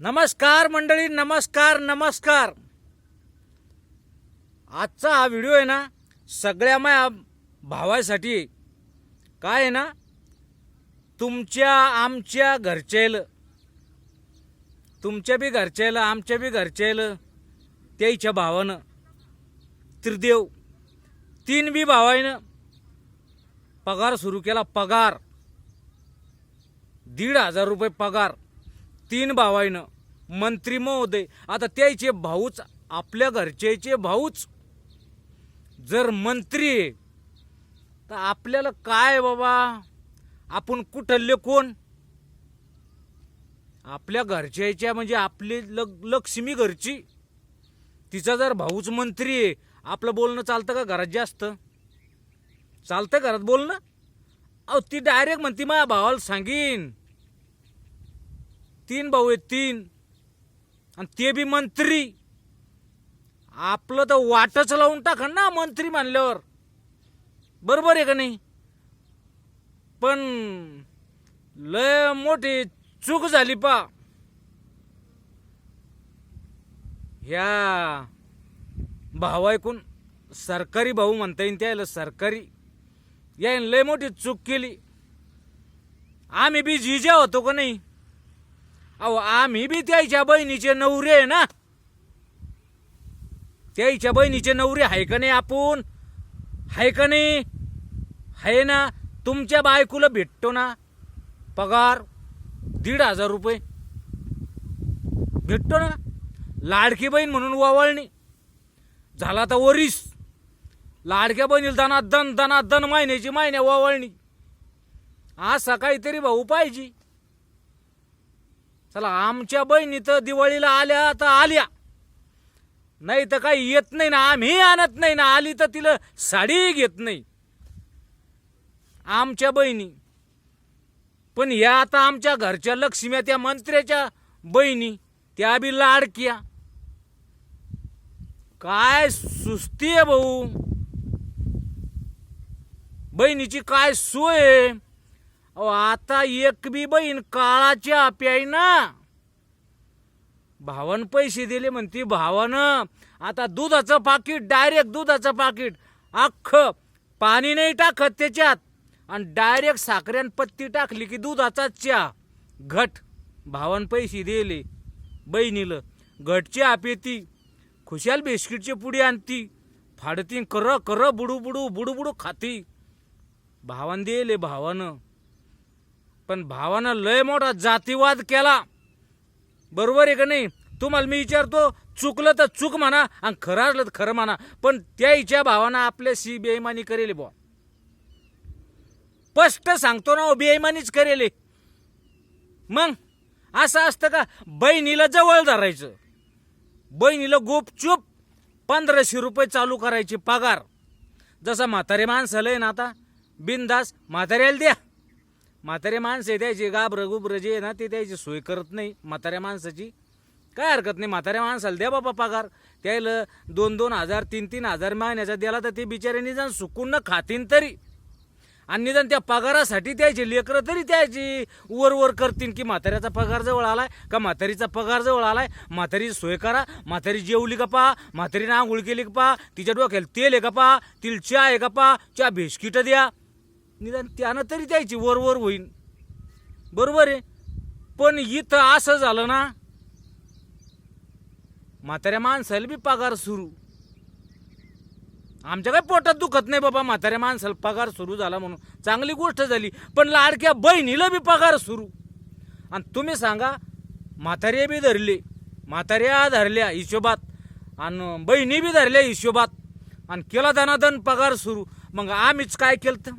नमस्कार मंडळी नमस्कार नमस्कार. आजचा हा व्हिडिओ आहे ना सगळ्या माझ्या भावासाठी काय आहे ना तुमच्या आमच्या घरचेल तुमच्या बी घरचेल आमच्या बी घरचेल त्याच्या भावानं त्रिदेव तीन बी भावानं पगार सुरू केला पगार. दीड हजार रुपये पगार. तीन भावाईनं. मंत्री महोदय आता त्याचे भाऊच आपल्या घरच्याचे भाऊच. जर मंत्री आहे तर आपल्याला काय बाबा? आपण कुठले कोण? आपल्या घरच्याच्या म्हणजे आपली लग लक्ष्मी घरची. तिचा जर भाऊच मंत्री आहे आपलं बोलणं चालतं का घरात जास्त? चालतं घरात बोलणं? अहो ती डायरेक्ट म्हणती माझ्या भावाला सांगीन. तीन भाऊ आहेत तीन. आणि ते बी मंत्री. आपलं तर वाटच लावून टाका ना मंत्री मानल्यावर बरोबर आहे का नाही? पण लय मोठी चूक झाली पा. ह्या भाऊ ऐकून सरकारी भाऊ म्हणता येईल त्याला सरकारी. यायन लय मोठी चूक केली. आम्ही बी जिजा होतो का नाही? अहो आम्ही बी त्याच्या बहिणीचे नवरे आहे ना? त्याच्या बहिणीचे नवरे आहे का नाही आपण? आहे का नाही? आहे ना? तुमच्या बायकोला भेटतो ना? पगार दीड हजार रुपये. भेटतो ना? लाडकी बहीण म्हणून वावळणी झाला तर वरीस. लाडक्या बहिणीला दना दन दना दन महिन्याची महिन्या वावळणी आज काहीतरी भाऊ पाहिजे. चला आमच्या बहिणी तर दिवाळीला आल्या तर आल्या. नाही तर काही येत नाही ना आम्ही आणत नाही ना आली तर तिला साडी घेत नाही. आमच्या बहिणी. पण या आता आमच्या घरच्या लक्ष्म्या त्या मंत्र्याच्या बहिणी त्या बी लाडक्या. काय सुस्ती आहे भाऊ. बहिणीची काय सोय आहे? अहो आता एक बी बहीण काळाच्या आप्याई ना. भावानं पैसे दिले म्हणती भावानं आता दुधाचं पाकिट डायरेक्ट दुधाचं पाकिट अख्खं पाणी नाही टाकत त्याच्यात. आणि डायरेक्ट साखऱ्यान पत्ती टाकली की दुधाचा चहा घट भावान पैसे दिले बहिणीला. घटची आपेती खुशाल बिस्किटची पुडी आणती फाडती कर कर बुडू बुडू बुडू बुडू खाती. भावानं दिले भावानं. पण भावानं लय मोठा जातीवाद केला. बरोबर आहे का नाही? तुम्हाला मी विचारतो चुकलं तर चूक म्हणा आणि खरं असलं तर खरं म्हणा पण त्या हिच्या भावानं आपल्या सी बेईमानी करेल बुवा. स्पष्ट सांगतो ना बेईमानीच करेल. मग असं असतं का बहिणीला जवळ धरायचं. बहिणीला गुपचूप पंधराशे रुपये चालू करायचे पगार. जसं म्हातारे माणसाला आहे ना आता बिनदास म्हाताऱ्याला द्या. म्हातारे माणसं आहे त्याची गाबर गुबर जे आहे ना ते त्याची सोय करत नाही म्हाताऱ्या माणसाची. काय हरकत नाही म्हाताऱ्या माणसाला द्या बाबा पगार. त्याला दोन दोन हजार तीन तीन हजार महिन्याचा दिला तर ते बिचारे निदान सुकून न खातीन तरी. आणि निदान त्या पगारासाठी त्याची लेकरं तरी त्याची वर वर करतील की म्हाताऱ्याचा पगार जवळ आलाय का म्हातारीचा पगार जवळ आलाय? म्हातारीची सोय करा. म्हातारी जेवली का पहा? म्हातारीनं आंघोळ केली का पहा? तिच्या डोक्याला तेल आहे का पहा? तिला चहा आहे का पहा? चहा बिस्किटं द्या. निदान त्यानं तरी द्यायची वर वर होईन. बरोबर आहे? पण इथं असं झालं ना म्हाताऱ्या माणसाला बी पगार सुरू. आमच्या काय पोटात दुखत नाही बाबा म्हाताऱ्या माणसाला पगार सुरू झाला म्हणून. चांगली गोष्ट झाली पण लाडक्या बहिणीला बी पगार सुरू. आणि तुम्ही सांगा म्हातारे बी धरले म्हाताऱ्या धरल्या हिशोबात आणि बहिणी बी धरल्या हिशोबात आणि केला दनादन पगार सुरू. मग आम्हीच काय केलं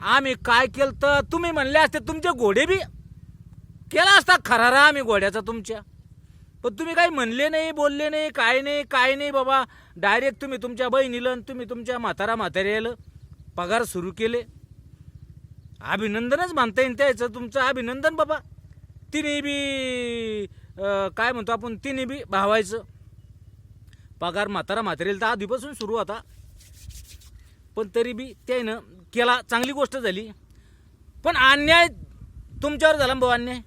आम्ही काय केलं तर तुम्ही म्हणले असते तुमचे घोडे बी केला असता खरारा आम्ही घोड्याचा तुमच्या. पण तुम्ही काही म्हणले नाही बोलले नाही काय नाही काय नाही बाबा. डायरेक्ट तुम्ही तुमच्या बहिणीला आणि तुम्ही तुमच्या म्हातारा म्हाताऱ्याला पगार सुरू केले. अभिनंदनच मानता येईल त्याचं तुमचं अभिनंदन बाबा. तिने बी काय म्हणतो आपण तिने बी भावायचं. पगार म्हातारा म्हातारीला तर आधीपासून सुरू होता. पण तरी बी त्यानं केला चांगली गोष्ट झाली. पण अन्याय तुमच्यावर झाला भाऊ अन्याय?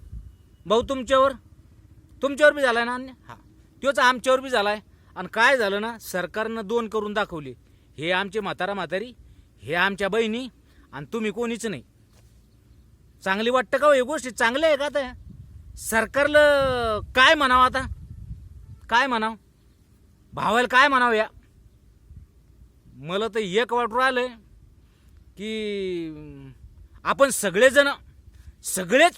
भाऊ तुमच्यावर? तुमच्यावर बी झालाय ना अन्याय? हा. तोच आमच्यावर बी झालाय. आणि काय झालं ना सरकारनं दोन करून दाखवले. हे आमचे म्हातारा म्हातारी हे आमच्या बहिणी आणि तुम्ही कोणीच नाही. चांगली वाटतं का हो? ही गोष्टी चांगल्या आहे का आता? सरकारला काय म्हणावं आता? काय म्हणावं? भावाला काय म्हणावं या? मला तर एक वाटू आलं की आपण सगळेजण सगळेच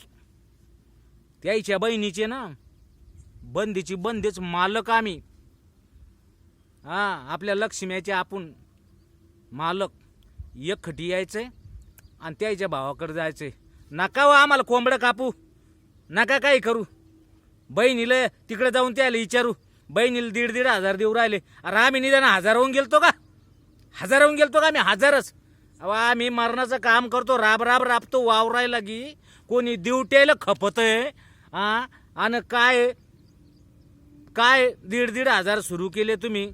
त्याच्या बहिणीचे ना बंदीची बंदीच मालक आम्ही. हा आपल्या लक्ष्म्याचे आपण मालक. एकखटी यायचे आणि त्याच्या भावाकडे जायचे नका व आम्हाला कोंबडं कापू. नका काही करू. बहिणीला तिकडे जाऊन त्याला विचारू. बहिणीला दीड दीड हजार देऊ राहिले. अरे आम्ही निदान हजार होऊन गेलतो का? हजार होऊन गेलतो का आम्ही हजारच. अवा मी मरणाचं काम करतो राब राब राबतो वावरायला की कोणी दिवट्याला खपत आहे हा आणि काय काय दीड दीड हजार सुरू केले तुम्ही?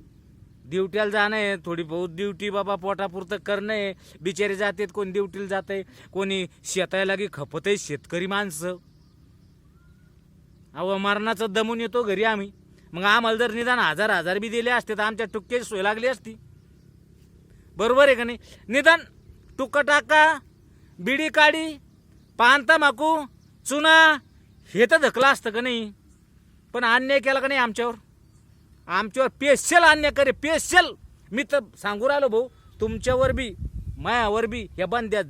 दिवट्याला जाणं आहे थोडी बहुत ड्युटी बाबा पोटापुरतं करणं आहे. बिचारे जातात कोणी दिवटीला जात आहे कोणी शेतायला गी खपत आहे शेतकरी माणसं. अहो मरणाचं दमून येतो घरी आम्ही. मग आम्हाला जर निदान हजार हजार बी दिले असते तर आमच्या टुक्क्याची सोय लागली असती. बरोबर आहे का नाही? निदान टुक्का टाका बिडी काडी पान तंबाखू चुना हे तर धकलं असतं का नाही? पण अन्याय केला का नाही आमच्यावर? आमच्यावर पेशल अन्याय करे पेशल मी तर सांगू राहिलो भाऊ तुमच्यावर बी मायावर बी ह्या बांध्या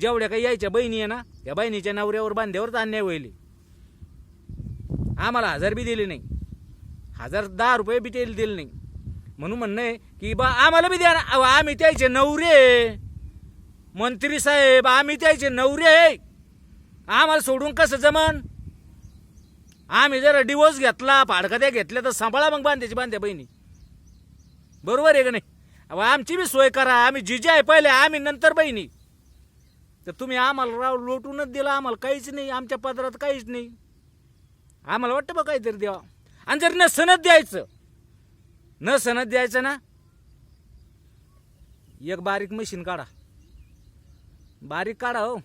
जेवढ्या काही यायच्या बहिणी आहे ना या बहिणीच्या नवऱ्यावर बांध्यावरच अन्याय होईल. आम्हाला हजार बी दिले नाही. हजार दहा रुपये बी दिले दिले नाही. म्हणून म्हणणं आहे की बा आम्हाला बी द्या ना. अहो, आम्ही त्याचे नवरे मंत्री साहेब आम्ही त्याचे नवरे आहे. आम्हाला सोडून कसं जमन? आम्ही जर डिवोर्स घेतला फाडकद्या घेतल्या तर सांभाळा मग बांध्याची बांध्या बहिणी. बरोबर आहे का नाही? अहो, आमची बी सोय करा. आम्ही जिजे आहे पहिले आम्ही नंतर बहिणी. तर तुम्ही आम्हाला राव लोटूनच दिला आम्हाला काहीच नाही. आमच्या पदरात काहीच नाही. आम्हाला वाटतं बा काहीतरी द्यावा. आणि जर नसनच द्यायचं न सनद द्यायचं ना? एक बारीक मशीन काढा. बारीक काढा हो.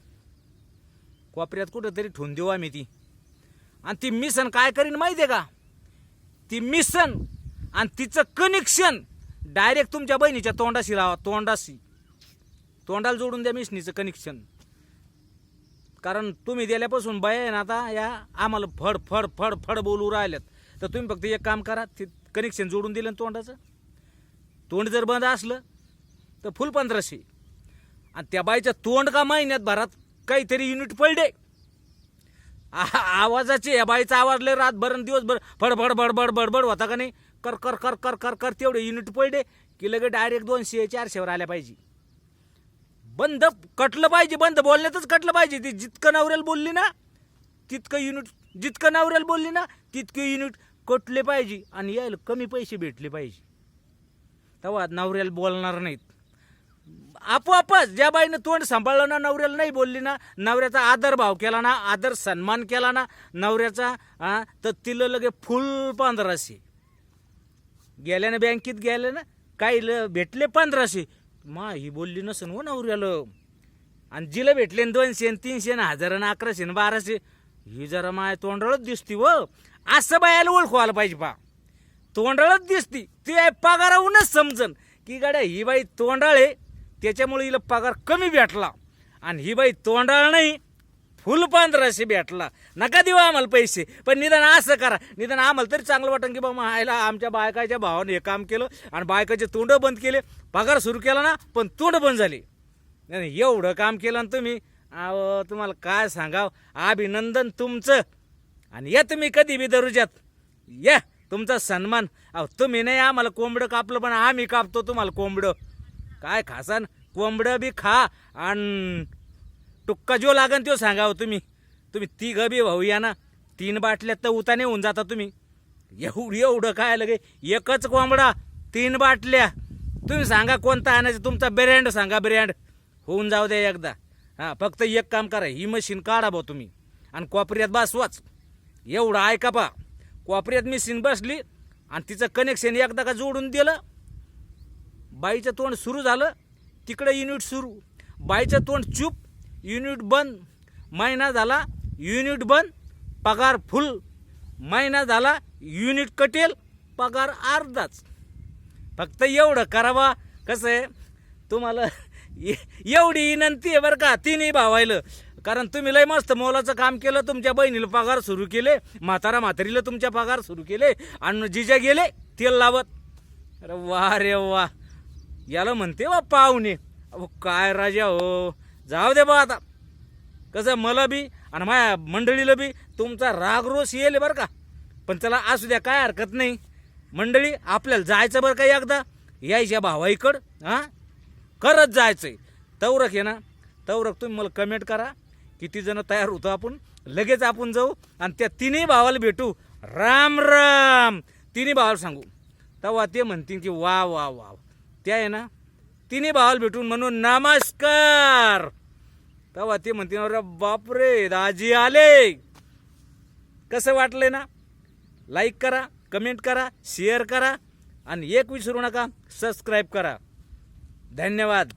कोपऱ्यात कुठंतरी ठेवून देऊ आम्ही ती. आणि ती मिसन काय करीन माहिती आहे का? ती मिसन आणि तिचं कनेक्शन डायरेक्ट तुमच्या बहिणीच्या तोंडाशी लावा तोंडाशी. तोंडाला जोडून द्या मिशनीचं कनेक्शन कारण तुम्ही दिल्यापासून बाया आहे ना आता या आम्हाला फड फड फड फड बोलू राहिल्यात. तर तुम्ही फक्त एक काम करा ते कनेक्शन जोडून दिलं तोंडाचं? तोंड जर बंद असलं तर फुल पंधराशे. आणि त्या बाईचं तोंड का महिन्यात भरात काहीतरी युनिट पडले? आवाजाचे या बाईचा आवाज लय रातभर आणि दिवसभर फडफड बडबड बडबड होता का नाही? कर कर कर कर कर कर तेवढे युनिट पडले की लगे डायरेक्ट दोनशे चारशेवर आल्या पाहिजे. बंद कटलं पाहिजे बंद बोलण्यातच कटलं पाहिजे. ती जितकं नवऱ्याला बोलली ना तितकं युनिट जितकं नवऱ्याला बोलली ना तितकं युनिट कटले पाहिजे आणि यायला कमी पैसे भेटले पाहिजे. तेव्हा नवऱ्याला बोलणार नाहीत. आपोआपच ज्या बाईनं तोंड सांभाळलं ना नवऱ्याला नाही बोलली ना नवऱ्याचा आदर भाव केला ना आदर सन्मान केला ना नवऱ्याचा हा, तर तिला लगे फुल पंधराशे. गेल्यानं बँकेत गेले ना काही ल- भेटले पंधराशे. मा ही बोलली नसन हो नवऱ्याला. आणि जिला भेटले दोनशे तीनशे न हजार न अकराशे न बाराशे. ही जरा माय तोंडाळच दिसती व. असं बायाला ओळखू आलं पाहिजे पा तोंडाळच दिसती. ते पगाराहूनच समजन की गाड्या ही बाई तोंडाळे त्याच्यामुळे हिला पगार कमी भेटला. आणि ही बाई तोंडाळ नाही फुल पंधराशे भेटला. नका देऊ आम्हाला पैसे पण निदान असं करा. निदान आम्हाला तरी चांगलं वाटन की बाबा आयला आमच्या बायकाच्या भावाने हे काम केलं आणि बायकाचे तोंड बंद केले. पगार सुरू केला ना पण तोंड बंद झाले. नाही, एवढं काम केलं ना तुम्ही अहो तुम्हाला काय सांगाव? अभिनंदन तुमचं. आणि या तुम्ही कधी बी दरुजात या तुमचा सन्मान. अहो तुम्ही नाही आम्हाला कोंबडं कापलं पण आम्ही कापतो तुम्हाला कोंबडं. काय खासान? कोंबडं बी खा आणि टुक्का जो लागन तो सांगावं तुम्ही. तुम्ही ती बी भाऊ या ना. तीन बाटल्यात तर उताने होऊन जाता तुम्ही. एवढं एवढं काय लगे? एकच कोंबडा तीन बाटल्या. तुम्ही सांगा कोणता आणायचं? तुमचा ब्रँड सांगा ब्रँड. होऊन जाऊ द्या एकदा. हां फक्त एक काम करा ही मशीन काढा भाऊ तुम्ही. आणि कोपऱ्यात बसवाच एवढं ऐका पा कोपऱ्यात मशीन बसली आणि तिचं कनेक्शन एकदा का जोडून दिलं बाईचं तोंड सुरू झालं तिकडं युनिट सुरू. बाईचं तोंड चूप युनिट बंद. महिना झाला युनिट बंद पगार फुल महिना झाला युनिट कटेल पगार अर्धाच. फक्त एवढं करावा कसं आहे तुम्हाला एवढी विनंती आहे बरं का तिन्ही भावायलं. कारण तुम्ही लय मस्त मोलाचं काम केलं तुमच्या बहिणीला पगार सुरू केले म्हातारा म्हातारीला तुमच्या पगार सुरू केले आणि जिजा गेले तेल लावत. अरे वा रे वा. याला म्हणते वा पाहुणे. अहो काय राजा हो. जाऊ दे बा आता. कसं मला बी आणि माझ्या मंडळीला बी तुमचा राग रोष येईल बरं का. पण त्याला असू द्या काय हरकत नाही. मंडळी आपल्याला जायचं बरं का एकदा? यायच्या भावाईकड हां? करत जायचं आहे तवरक आहे ना? तवरक तुम्ही मला कमेंट करा. किती जण तयार होतो आपण? लगेच आपण जाऊ आणि त्या तिन्ही भावाला भेटू. राम राम. तिन्ही भावाला सांगू. तेव्हा ते म्हणतील की वा वा वा. त्या आहे ना? तिन्ही भावाला भेटून म्हणून नमस्कार. तेव्हा ते म्हणतील अरे बापरे दाजी आले. कसं वाटलंय ना? लाईक करा कमेंट करा शेअर करा आणि एक विसरू नका सबस्क्राईब करा. धन्यवाद.